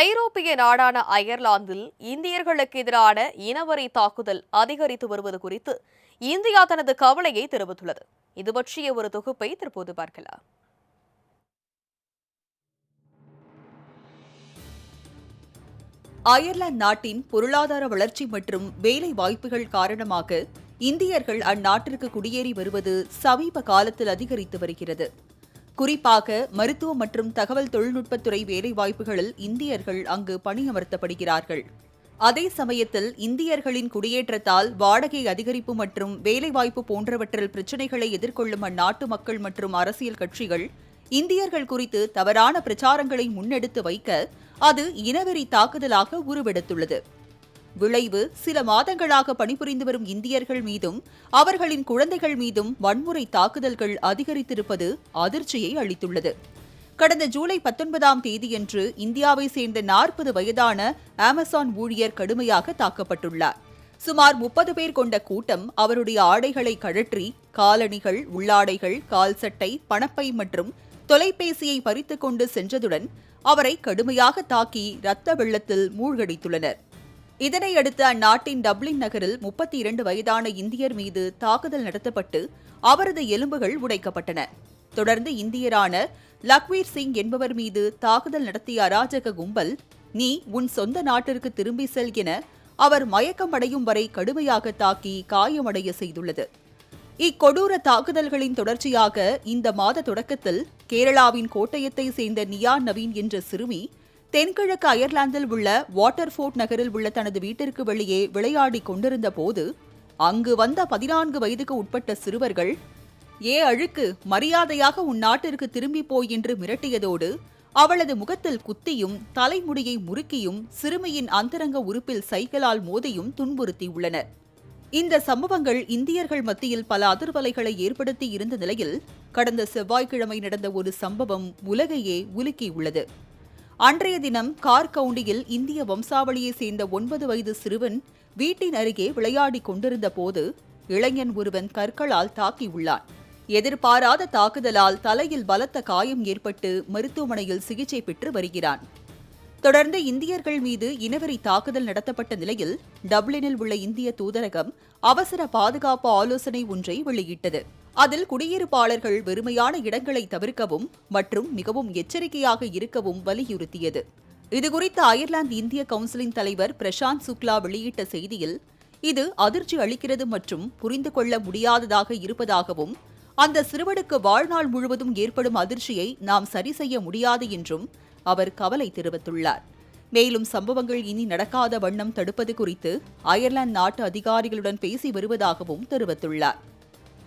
ஐரோப்பிய நாடான அயர்லாந்தில் இந்தியர்களுக்கு எதிரான இனவரி தாக்குதல் அதிகரித்து வருவது குறித்து இந்தியா தனது கவலையை தெரிவித்துள்ளது. இது பற்றிய ஒரு தொகுப்பை தற்போது பார்க்கலாம். அயர்லாந்து நாட்டின் பொருளாதார வளர்ச்சி மற்றும் வேலை வாய்ப்புகள் காரணமாக இந்தியர்கள் அந்நாட்டிற்கு குடியேறி வருவது சமீப காலத்தில் அதிகரித்து வருகிறது. குறிப்பாக மருத்துவ மற்றும் தகவல் தொழில்நுட்பத்துறை வேலைவாய்ப்புகளில் இந்தியர்கள் அங்கு பணியமர்த்தப்படுகிறார்கள். அதே சமயத்தில் இந்தியர்களின் குடியேற்றத்தால் வாடகை அதிகரிப்பு மற்றும் வேலைவாய்ப்பு போன்றவற்றில் பிரச்சினைகளை எதிர்கொள்ளும் அந்நாட்டு மக்கள் மற்றும் அரசியல் கட்சிகள் இந்தியர்கள் குறித்து தவறான பிரச்சாரங்களை முன்னெடுத்து வைக்க அது இனவெறி தாக்குதலாக உருவெடுத்துள்ளது. விளைவு சில மாதங்களாக பணிபுரிந்து வரும் இந்தியர்கள் மீதும் அவர்களின் குழந்தைகள் மீதும் வன்முறை தாக்குதல்கள் அதிகரித்திருப்பது அதிர்ச்சியை அளித்துள்ளது. கடந்த ஜூலை பத்தொன்பதாம் தேதியன்று இந்தியாவை சேர்ந்த நாற்பது வயதான அமேசான் ஊழியர் கடுமையாக தாக்கப்பட்டுள்ளார். சுமார் முப்பது பேர் கொண்ட கூட்டம் அவருடைய ஆடைகளை கழற்றி காலணிகள் உள்ளாடைகள் கால் சட்டை பணப்பை மற்றும் தொலைபேசியை பறித்துக் கொண்டு சென்றதுடன் அவரை கடுமையாக தாக்கி இரத்த வெள்ளத்தில் மூழ்கடித்துள்ளனர். இதனையடுத்து அந்நாட்டின் டப்ளின் நகரில் முப்பத்தி இரண்டு வயதான இந்தியர் மீது தாக்குதல் நடத்தப்பட்டு அவரது எலும்புகள் உடைக்கப்பட்டன. தொடர்ந்து இந்தியரான லக்வீர் சிங் என்பவர் மீது தாக்குதல் நடத்திய அராஜக கும்பல் நீ உன் சொந்த நாட்டிற்கு திரும்பி செல் என அவர் மயக்கமடையும் வரை கடுமையாக தாக்கி காயமடைய செய்துள்ளது. இக்கொடூர தாக்குதல்களின் தொடர்ச்சியாக இந்த மாத தொடக்கத்தில் கேரளாவின் கோட்டயத்தை சேர்ந்த நியா நவீன் என்ற சிறுமி தென்கிழக்கு அயர்லாந்தில் உள்ள வாட்டர்ஃபோர்ட் நகரில் உள்ள தனது வீட்டிற்கு வெளியே விளையாடிக் கொண்டிருந்த போது அங்கு வந்த பதினான்கு வயதுக்கு உட்பட்ட சிறுவர்கள் ஏ அழுக்கு மரியாதையாக உன் நாட்டிற்கு திரும்பி போய் என்று மிரட்டியதோடு அவளது முகத்தில் குத்தியும் தலைமுடியை முறுக்கியும் சிறுமியின் அந்தரங்க உறுப்பில் சைக்கிளால் மோதியும் துன்புறுத்தியுள்ளனர் இந்த சம்பவங்கள் இந்தியர்கள் மத்தியில் பல அதிர்வலைகளை ஏற்படுத்தி இருந்த நிலையில் கடந்த செவ்வாய்க்கிழமை நடந்த ஒரு சம்பவம் உலகையே உலுக்கியுள்ளது. அன்றைய தினம் கார் கவுண்டியில் இந்திய வம்சாவளியைச் சேர்ந்த ஒன்பது வயது சிறுவன் வீட்டின் அருகே விளையாடிக் கொண்டிருந்த போது இளைஞன் ஒருவன் கற்களால் தாக்கியுள்ளான். எதிர்பாராத தாக்குதலால் தலையில் பலத்த காயம் ஏற்பட்டு மருத்துவமனையில் சிகிச்சை பெற்று வருகிறான். தொடர்ந்து இந்தியர்கள் மீது இனவெறி தாக்குதல் நடத்தப்பட்ட நிலையில் டப்ளினில் உள்ள இந்திய தூதரகம் அவசர பாதுகாப்பு ஆலோசனை ஒன்றை வெளியிட்டது. அதில் குடியிருப்பாளர்கள் வெறுமையான இடங்களை தவிர்க்கவும் மற்றும் மிகவும் எச்சரிக்கையாக இருக்கவும் வலியுறுத்தியது. இதுகுறித்து அயர்லாந்து இந்திய கவுன்சிலின் தலைவர் பிரசாந்த் சுக்லா வெளியிட்ட செய்தியில் இது அதிர்ச்சி அளிக்கிறது மற்றும் புரிந்து கொள்ள முடியாததாக இருப்பதாகவும் அந்த சிறுவனுக்கு வாழ்நாள் முழுவதும் ஏற்படும் அதிர்ச்சியை நாம் சரி செய்ய முடியாது என்றும் அவர் கவலை தெரிவித்துள்ளார். மேலும் சம்பவங்கள் இனி நடக்காத வண்ணம் தடுப்பது குறித்து அயர்லாந்து நாட்டு அதிகாரிகளுடன் பேசி வருவதாகவும் தெரிவித்துள்ளார்.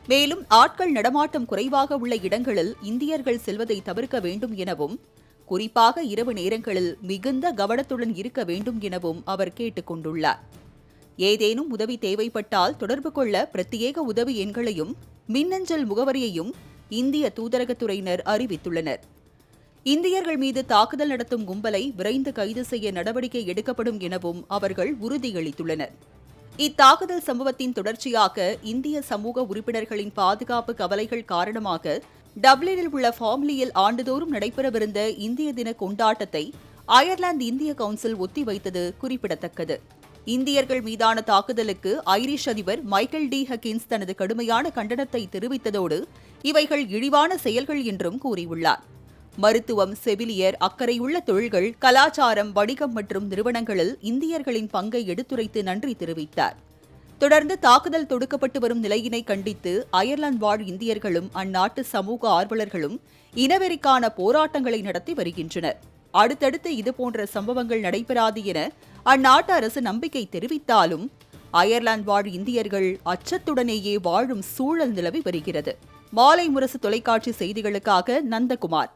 மேலும் ஆட்கள் நடமாட்டம் குறைவாக உள்ள இடங்களில் இந்தியர்கள் செல்வதை தவிர்க்க வேண்டும் எனவும் குறிப்பாக இரவு நேரங்களில் மிகுந்த கவனத்துடன் இருக்க வேண்டும் எனவும் அவர் கேட்டுக் கொண்டுள்ளார். ஏதேனும் உதவி தேவைப்பட்டால் தொடர்பு கொள்ள பிரத்யேக உதவி எண்களையும் மின்னஞ்சல் முகவரியையும் இந்திய தூதரகத்துறையினர் அறிவித்துள்ளனர். இந்தியர்கள் மீது தாக்குதல் நடத்தும் கும்பலை விரைந்து கைது செய்ய நடவடிக்கை எடுக்கப்படும் எனவும் அவர்கள் உறுதியளித்துள்ளனர். இத்தாக்குதல் சம்பவத்தின் தொடர்ச்சியாக இந்திய சமூக உறுப்பினர்களின் பாதுகாப்பு கவலைகள் காரணமாக டப்ளினில் உள்ள ஃபார்ம்லியில் ஆண்டுதோறும் நடைபெறவிருந்த இந்திய தின கொண்டாட்டத்தை அயர்லாந்து இந்திய கவுன்சில் ஒத்திவைத்தது குறிப்பிடத்தக்கது. இந்தியர்கள் மீதான தாக்குதலுக்கு ஐரிஷ் அதிபர் மைக்கேல் டி. ஹக்கின்ஸ் தனது கடுமையான கண்டனத்தை தெரிவித்ததோடு இவைகள் இழிவான செயல்கள் என்றும் கூறியுள்ளார். மருத்துவம் செவிலியர் அக்கறையுள்ள தொழில்கள் கலாச்சாரம் வணிகம் மற்றும் நிறுவனங்களில் இந்தியர்களின் பங்கை எடுத்துரைத்து நன்றி தெரிவித்தார். தொடர்ந்து தாக்குதல் தொடுக்கப்பட்டு வரும் நிலையினை கண்டித்து அயர்லாந்து வாழ் இந்தியர்களும் அந்நாட்டு சமூக ஆர்வலர்களும் இனவெறிக்கான போராட்டங்களை நடத்தி வருகின்றனர். அடுத்தடுத்து இதுபோன்ற சம்பவங்கள் நடைபெறாது என அந்நாட்டு அரசு நம்பிக்கை தெரிவித்தாலும் அயர்லாந்து வாழ் இந்தியர்கள் அச்சத்துடனேயே வாழும் சூழல் நிலவி வருகிறது. மாலை முரசு தொலைக்காட்சி செய்திகளுக்காக நந்தகுமார்.